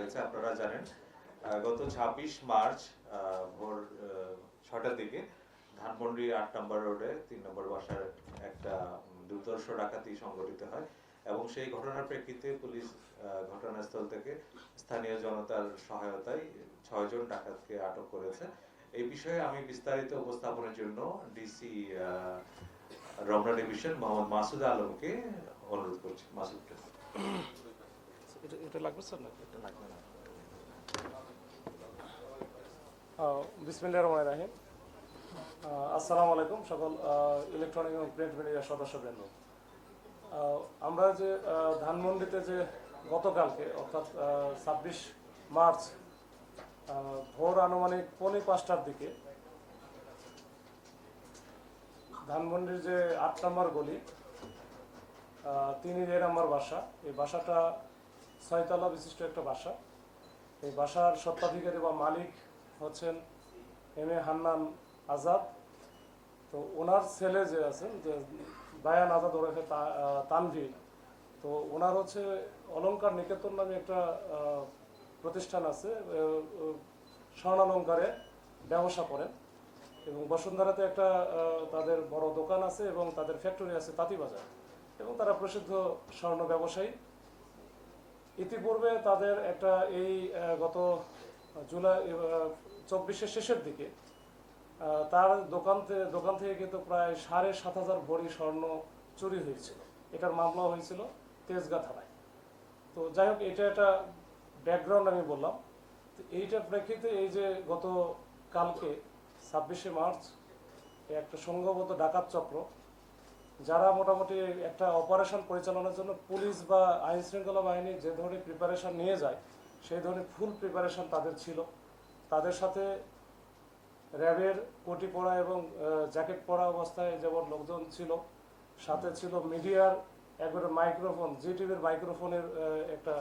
গেছে আপনারা জানেন। গত ছাব্বিশ মার্চ ভোর ছটার দিকে ধানমন্ডি আট নম্বর রোডে, তিন নম্বর বাসার একটা দুর্ধর্ষ ডাকাতি সংঘটিত হয় এবং সেই ঘটনার প্রেক্ষিতে পুলিশ ঘটনাস্থল থেকে স্থানীয় জনতার সহায়তায় ছয়জন ডাকাতকে আটক করেছে। এই বিষয়ে আমি বিস্তারিত উপস্থাপনের জন্য ডিসি রমনা ডিভিশন মোহাম্মদ মাসুদ আলমকে অনুরোধ করছি। মাসুদকে এটা এটা লাগবে স্যার? নাকি এটা লাগবে না। আসসালামু আলাইকুম সকল ইলেকট্রনিক এবং প্রিন্ট মিডিয়ার সদস্যবৃন্দ। আমরা যে ধানমন্ডিতে যে গতকালকে, অর্থাৎ ছাব্বিশ মার্চ ভোর আনুমানিক পৌনে পাঁচটার দিকে, ধানমন্ডির যে আট নম্বর গলি তিনি দেড় নম্বর বাসা, এই বাসাটা ছয়তলা বিশিষ্ট একটা বাসা। এই বাসার স্বত্বাধিকারী বা মালিক হচ্ছেন এম এ হান্নান আজাদ। তো ওনার ছেলে যে আছেন, যে বায়ান আজাদ ওরফে তানভীর। তো ওনার হচ্ছে অলঙ্কার নিকেতন নামে একটা প্রতিষ্ঠান আছে স্বর্ণালঙ্কারে ব্যবসা করেন। এবং বসুন্ধরাতে একটা তাদের বড় দোকান আছে এবং তাদের ফ্যাক্টরি আছে তাঁতিবাজার। এবং তারা প্রসিদ্ধ স্বর্ণ ব্যবসায়ী। ইতিপূর্বে তাদের একটা এই গত জুলাই চব্বিশের শেষের দিকে তার দোকান থেকে দোকান থেকে কিন্তু প্রায় সাড়ে সাত হাজার ভরি স্বর্ণ চুরি হয়েছিল। এটার মামলা হয়েছিল তেজগা থানায়। তো যাই হোক, এটা একটা ব্যাকগ্রাউন্ড আমি বললাম। তো এইটার প্রেক্ষিতে এই যে গত কালকে ছাব্বিশে মার্চ, একটা সংঘবদ্ধ ডাকাত চক্র যারা মোটামুটি একটা অপারেশন পরিচালনার জন্য পুলিশ বা আইন শৃঙ্খলা বাহিনী যে ধরনের প্রিপারেশন নিয়ে যায়, সেই ধরনের ফুল প্রিপারেশন তাদের ছিল। তাদের সাথে র্যাবের কোটি পরা এবং জ্যাকেট পরা অবস্থায় যেমন লোকজন ছিল, সাথে ছিল মিডিয়ার একবারে মাইক্রোফোন জি টিভির মাইক্রোফোনের একটা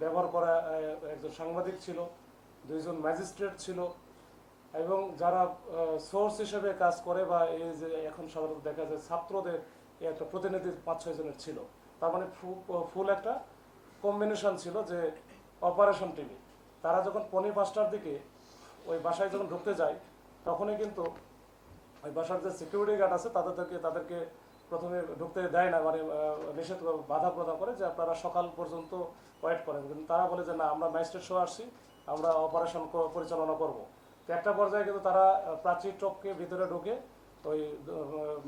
ব্যবহার করা একজন সাংবাদিক ছিল, দুইজন ম্যাজিস্ট্রেট ছিল এবং যারা সোর্স হিসেবে কাজ করে বা এই যে এখন সাধারণত দেখা যায় ছাত্রদের একটা প্রতিনিধি পাঁচ ছয় জনের ছিল। তার মানে ফুল একটা কম্বিনেশন ছিল যে অপারেশন টিভি তারা যখন পনেরো পাঁচটার দিকে ওই বাসায় যখন ঢুকতে যায়, তখনই কিন্তু ওই বাসার যে সিকিউরিটি গার্ড আছে, তাদেরকে তাদেরকে প্রথমে ঢুকতে দেয় না মানে নিষেধ বাধা প্রদান করে যে আপনারা সকাল পর্যন্ত ওয়েট করেন। কিন্তু তারা বলে যে, না, আমরা ম্যাজিস্ট্রেট শো আসছি, আমরা অপারেশন পরিচালনা করব। একটা পর্যায়ে কিন্তু তারা প্রাচীর টপকে ভিতরে ঢুকে ওই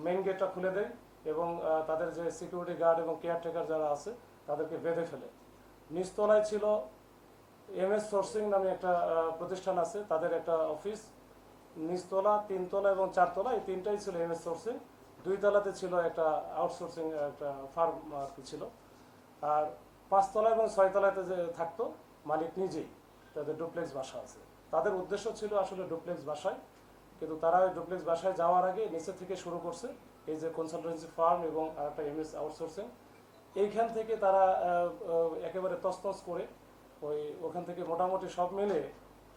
মেইন গেটটা খুলে দেয় এবং তাদের যে সিকিউরিটি গার্ড এবং কেয়ারটেকার যারা আছে, তাদেরকে বেঁধে ফেলে। নিচতলায় ছিল এম এস সোর্সিং নামে একটা প্রতিষ্ঠান আছে, তাদের একটা অফিস নিচতলা, তিনতলা এবং চারতলা, এই তিনটাই ছিল এম এস সোর্সিং দুই তলাতে ছিল একটা আউটসোর্সিং একটা ফার্ম আর কি ছিল। আর পাঁচতলা এবং ছয়তলাতে যে থাকতো, মালিক নিজেই, তাদের ডুপ্লেক্স বাসা আছে। তাদের উদ্দেশ্য ছিল আসলে ডুপ্লেক্স বাসায়। কিন্তু তারা ডুপ্লেক্স বাসায় যাওয়ার আগে নিচে থেকে শুরু করছে, এই যে কনসালটেন্সি ফার্ম এবং আর একটা এমএস আউটসোর্সিং এইখান থেকে তারা একেবারে তছনছ করে ওই, ওখান থেকে মোটামুটি সব মিলে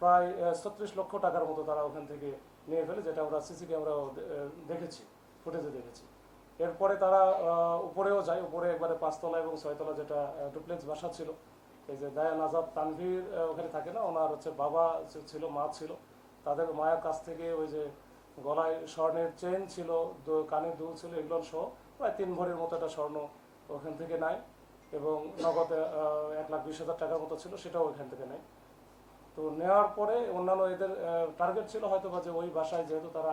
প্রায় ছত্রিশ লক্ষ টাকার মতো তারা ওখান থেকে নিয়ে ফেলে, যেটা আমরা সিসি ক্যামেরাও দেখেছি ফুটেজে দেখেছি। এরপরে তারা উপরেও যায়, উপরে একবারে পাঁচতলা এবং ছয়তলা যেটা ডুপ্লেক্স বাসা ছিল এই যে দায়ান আজাদ তানভীর ওখানে থাকে না? ওনার হচ্ছে বাবা ছিল, মা ছিল। তাদের মায়ের কাছ থেকে ওই যে গলায় স্বর্ণের চেন ছিল কানের দুল ছিল, এগুলো সহ প্রায় তিন ভরির মতো একটা স্বর্ণ ওখান থেকে নেয় এবং নগদে এক লাখ বিশ হাজার টাকার মতো ছিল, সেটাও ওখান থেকে নেয়। তো নেওয়ার পরে অন্যান্য এদের টার্গেট ছিল হয়তো বা যে ওই বাসায় যেহেতু তারা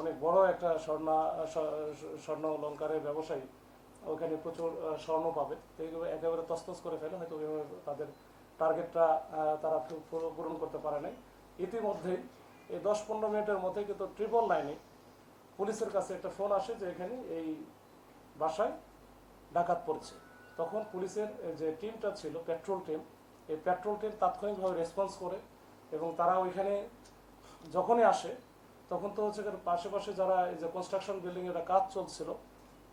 অনেক বড় একটা স্বর্ণ স্বর্ণ অলঙ্কারের ব্যবসায়ী ওখানে প্রচুর স্বর্ণ পাবে। তো এইগুলো একেবারে তস্তস করে ফেলে, হয়তো ওইভাবে তাদের টার্গেটটা তারা পূরণ করতে পারে নাই। ইতিমধ্যেই এই দশ পনেরো মিনিটের মধ্যে কিন্তু ট্রিপল লাইনে পুলিশের কাছে একটা ফোন আসে যে এখানে এই বাসায় ডাকাত পড়ছে। তখন পুলিশের যে টিমটা ছিল পেট্রোল টিম এই পেট্রোল টিম তাৎক্ষণিকভাবে রেসপন্স করে এবং তারা ওইখানে যখনই আসে, তখন তো হচ্ছে গিয়ে পাশাপাশি যারা এই যে কনস্ট্রাকশন বিল্ডিং এর কাজ চলছিল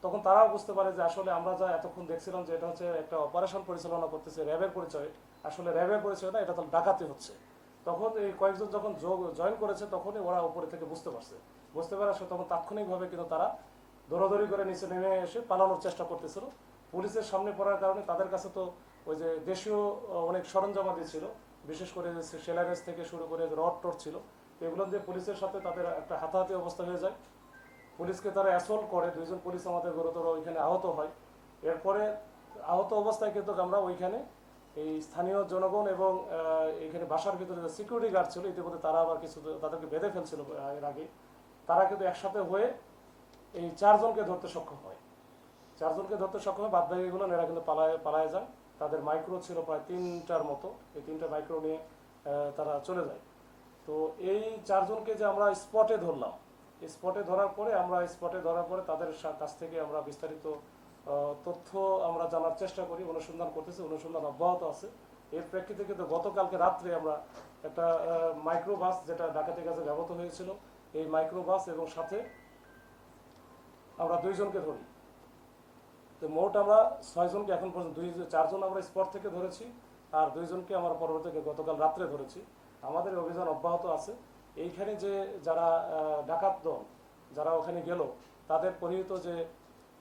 তখন তারাও বুঝতে পারে যে আসলে আমরা যা এতক্ষণ দেখছিলাম যে এটা হচ্ছে একটা অপারেশন পরিচালনা করতেছে র্যাবের পরিচয়, আসলে র্যাবের পরিচয় না এটা তো ডাকাতি হচ্ছে। তখন এই কয়েকজন যখন যোগ জয়েন করেছে তখনই ওরা উপরে থেকে বুঝতে পারছে। বুঝতে পারার সে তখন তাৎক্ষণিকভাবে কিন্তু তারা দৌড়াদৌড়ি করে নিচে নেমে এসে পালানোর চেষ্টা করতেছিল। পুলিশের সামনে পড়ার কারণে তাদের কাছে তো ওই যে দেশীয় অনেক সরঞ্জামাদি ছিল, বিশেষ করে সেলারেস থেকে শুরু করে রড টড ছিল, এগুলো দিয়ে পুলিশের সাথে তাদের একটা হাতাহাতি অবস্থা হয়ে যায়। পুলিশকে তারা অ্যাসল্ট করে, দুইজন পুলিশ আমাদের গুরুতর ওইখানে আহত হয়। এরপরে আহত অবস্থায় কিন্তু আমরা ওইখানে এই স্থানীয় জনগণ এবং এখানে বাসার ভিতরে যে সিকিউরিটি গার্ড ছিল, ইতিমধ্যে তারা আবার কিছু তাদেরকে বেঁধে ফেলছিল এর আগে। তারা কিন্তু একসাথে হয়ে এই চারজনকে ধরতে সক্ষম হয়। চারজনকে ধরতে সক্ষম হয় বাদ বাকিগুলো এরা কিন্তু পালায় পালায় যায়। তাদের মাইক্রো ছিল প্রায় তিনটার মতো। এই তিনটা মাইক্রো নিয়ে তারা চলে যায়। তো এই চারজনকে যে আমরা স্পটে ধরলাম স্পটে ধরার পরে আমরা স্পটে ধরার পরে তাদের কাছ থেকে আমরা বিস্তারিত তথ্য আমরা জানার চেষ্টা করি, অনুসন্ধান করতেছি, অনুসন্ধান অব্যাহত আছে। এর প্রেক্ষিতে কিন্তু গতকালকে রাত্রে আমরা একটা মাইক্রো বাস যেটা ডাকাতের কাছে ব্যবহৃত হয়েছিল, এই মাইক্রো বাস এবং সাথে আমরা দুইজনকে ধরি। তো মোট আমরা ছয়জনকে এখন পর্যন্ত, দুই, চারজন আমরা স্পট থেকে ধরেছি, আর দুইজনকে আমরা পরবর্তীতে গতকাল রাত্রে ধরেছি। আমাদের অভিযান অব্যাহত আছে। এইখানে যে যারা ডাকাত দল, যারা ওখানে গেল, তাদের পরিহিত যে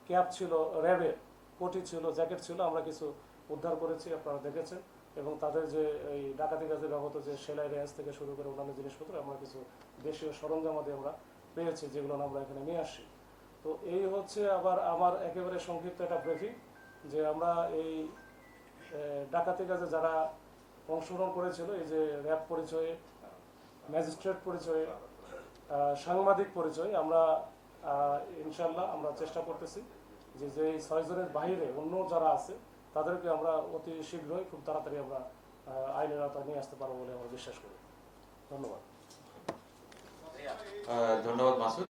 ক্যাপ ছিল র্যাবের কোটি ছিল, জ্যাকেট ছিল, আমরা কিছু উদ্ধার করেছি, আপনারা দেখেছেন। এবং তাদের যে এই ডাকাতি কাজে ব্যবহৃত যে সেলাই রেঞ্জ থেকে শুরু করে অন্যান্য জিনিসপত্র, আমরা কিছু দেশীয় সরঞ্জামাদি আমরা পেয়েছি, যেগুলো আমরা এখানে নিয়ে আসি তো এই হচ্ছে আবার আমার একেবারে সংক্ষিপ্ত একটা ব্রিফিং যে আমরা এই ডাকাতি কাজে যারা অংশগ্রহণ করেছিল, এই যে র্যাব পরিচয়ে ম্যাজিস্ট্রেট পরিচয়ে সাংবাদিক পরিচয় আমরা ইনশাল্লাহ আমরা চেষ্টা করতেছি যে যে ছয়জনের বাইরে অন্য যারা আছে, তাদেরকে আমরা অতি শীঘ্রই খুব তাড়াতাড়ি আমরা আইনের আওতায় নিয়ে আসতে পারব বলে আমরা বিশ্বাস করি। ধন্যবাদ। ধন্যবাদ মাসুদ।